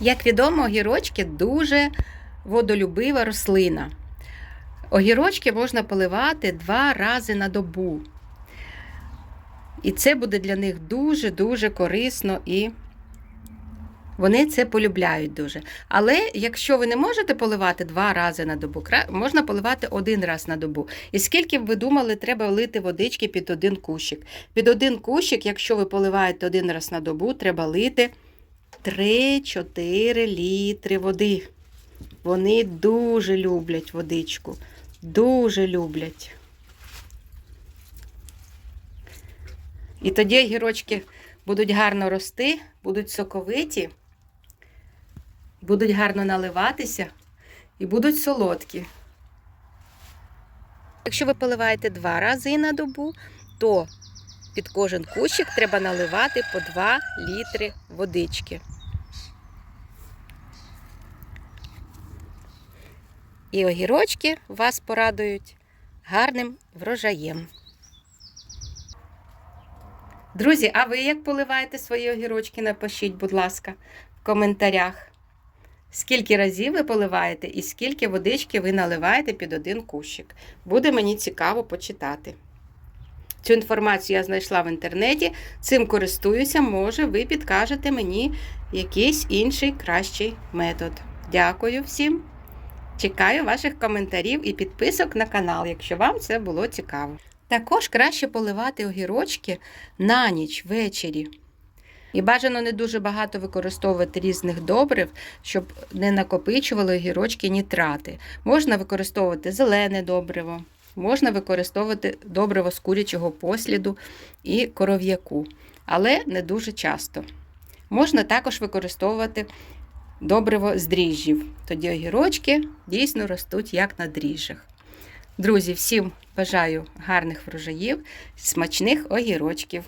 Як відомо, огірочки дуже водолюбива рослина. Огірочки можна поливати два рази на добу. І це буде для них дуже-дуже корисно і вони це полюбляють дуже. Але якщо ви не можете поливати два рази на добу, можна поливати один раз на добу. І скільки б ви думали, треба лити водички під один кущик. Під один кущик, якщо ви поливаєте один раз на добу, треба лити 3-4 літри води. Вони дуже люблять водичку. Дуже люблять. І тоді огірочки будуть гарно рости, будуть соковиті, будуть гарно наливатися і будуть солодкі. Якщо ви поливаєте два рази на добу, то під кожен кущик треба наливати по 2 літри водички. І огірочки вас порадують гарним врожаєм. Друзі, а ви як поливаєте свої огірочки? Напишіть, будь ласка, в коментарях. Скільки разів ви поливаєте і скільки водички ви наливаєте під один кущик. Буде мені цікаво почитати. Цю інформацію я знайшла в інтернеті, цим користуюся, може, ви підкажете мені якийсь інший кращий метод. Дякую всім! Чекаю ваших коментарів і підписок на канал, якщо вам це було цікаво. Також краще поливати огірочки на ніч ввечері. І бажано не дуже багато використовувати різних добрив, щоб не накопичували огірочки нітрати. Можна використовувати зелене добриво, можна використовувати добриво з курячого посліду і коров'яку, але не дуже часто. Можна також використовувати добриво з дріжджів. Тоді огірочки дійсно ростуть як на дріжджах. Друзі, всім бажаю гарних врожаїв, смачних огірочків.